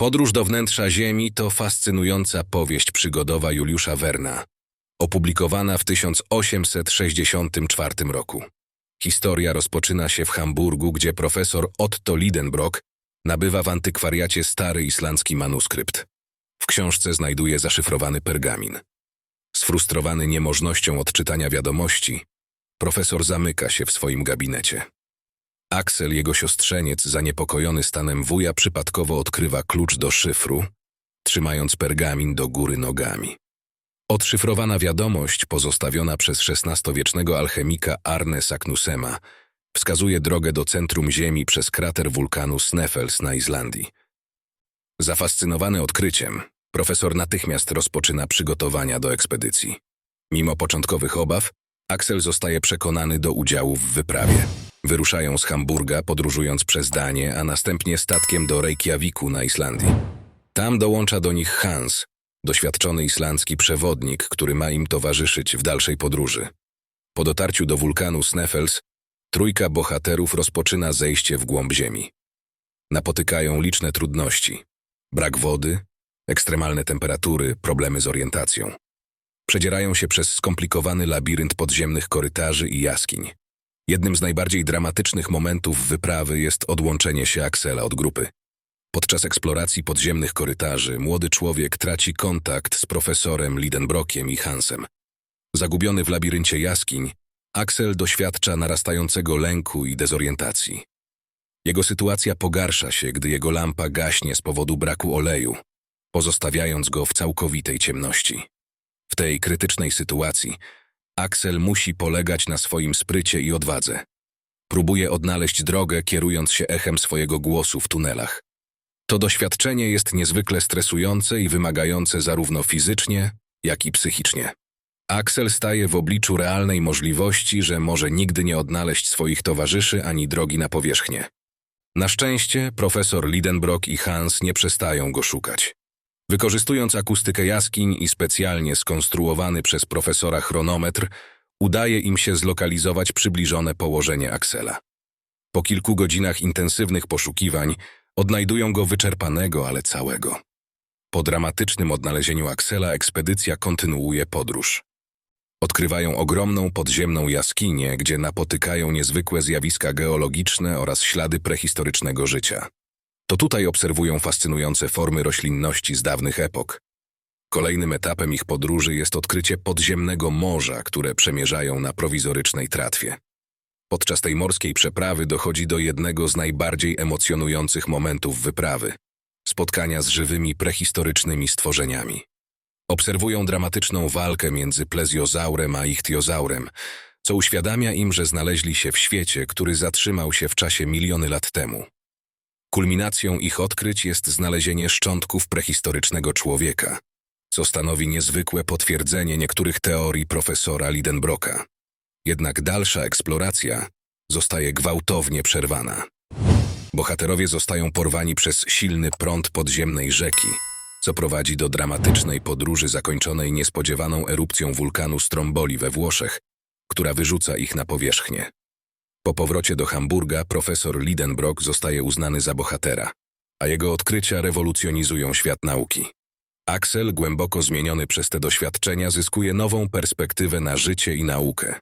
Podróż do wnętrza Ziemi to fascynująca powieść przygodowa Juliusza Werna, opublikowana w 1864 roku. Historia rozpoczyna się w Hamburgu, gdzie profesor Otto Lidenbrock nabywa w antykwariacie stary islandzki manuskrypt. W książce znajduje zaszyfrowany pergamin. Sfrustrowany niemożnością odczytania wiadomości, profesor zamyka się w swoim gabinecie. Axel, jego siostrzeniec, zaniepokojony stanem wuja, przypadkowo odkrywa klucz do szyfru, trzymając pergamin do góry nogami. Odszyfrowana wiadomość, pozostawiona przez XVI-wiecznego alchemika Arne Saknusema, wskazuje drogę do centrum Ziemi przez krater wulkanu Sneffels na Islandii. Zafascynowany odkryciem, profesor natychmiast rozpoczyna przygotowania do ekspedycji. Mimo początkowych obaw, Axel zostaje przekonany do udziału w wyprawie. Wyruszają z Hamburga, podróżując przez Danię, a następnie statkiem do Reykjaviku na Islandii. Tam dołącza do nich Hans, doświadczony islandzki przewodnik, który ma im towarzyszyć w dalszej podróży. Po dotarciu do wulkanu Sneffels, trójka bohaterów rozpoczyna zejście w głąb ziemi. Napotykają liczne trudności. Brak wody, ekstremalne temperatury, problemy z orientacją. Przedzierają się przez skomplikowany labirynt podziemnych korytarzy i jaskiń. Jednym z najbardziej dramatycznych momentów wyprawy jest odłączenie się Axela od grupy. Podczas eksploracji podziemnych korytarzy młody człowiek traci kontakt z profesorem Lidenbrockiem i Hansem. Zagubiony w labiryncie jaskiń, Axel doświadcza narastającego lęku i dezorientacji. Jego sytuacja pogarsza się, gdy jego lampa gaśnie z powodu braku oleju, pozostawiając go w całkowitej ciemności. W tej krytycznej sytuacji Axel musi polegać na swoim sprycie i odwadze. Próbuje odnaleźć drogę, kierując się echem swojego głosu w tunelach. To doświadczenie jest niezwykle stresujące i wymagające zarówno fizycznie, jak i psychicznie. Axel staje w obliczu realnej możliwości, że może nigdy nie odnaleźć swoich towarzyszy ani drogi na powierzchnię. Na szczęście profesor Lidenbrock i Hans nie przestają go szukać. Wykorzystując akustykę jaskiń i specjalnie skonstruowany przez profesora chronometr, udaje im się zlokalizować przybliżone położenie Axela. Po kilku godzinach intensywnych poszukiwań odnajdują go wyczerpanego, ale całego. Po dramatycznym odnalezieniu Axela ekspedycja kontynuuje podróż. Odkrywają ogromną podziemną jaskinię, gdzie napotykają niezwykłe zjawiska geologiczne oraz ślady prehistorycznego życia. To tutaj obserwują fascynujące formy roślinności z dawnych epok. Kolejnym etapem ich podróży jest odkrycie podziemnego morza, które przemierzają na prowizorycznej tratwie. Podczas tej morskiej przeprawy dochodzi do jednego z najbardziej emocjonujących momentów wyprawy spotkania z żywymi prehistorycznymi stworzeniami. Obserwują dramatyczną walkę między plezjozaurem a ichtiozaurem, co uświadamia im, że znaleźli się w świecie, który zatrzymał się w czasie miliony lat temu. Kulminacją ich odkryć jest znalezienie szczątków prehistorycznego człowieka, co stanowi niezwykłe potwierdzenie niektórych teorii profesora Lidenbrocka. Jednak dalsza eksploracja zostaje gwałtownie przerwana. Bohaterowie zostają porwani przez silny prąd podziemnej rzeki, co prowadzi do dramatycznej podróży zakończonej niespodziewaną erupcją wulkanu Stromboli we Włoszech, która wyrzuca ich na powierzchnię. Po powrocie do Hamburga profesor Lidenbrock zostaje uznany za bohatera, a jego odkrycia rewolucjonizują świat nauki. Axel, głęboko zmieniony przez te doświadczenia, zyskuje nową perspektywę na życie i naukę.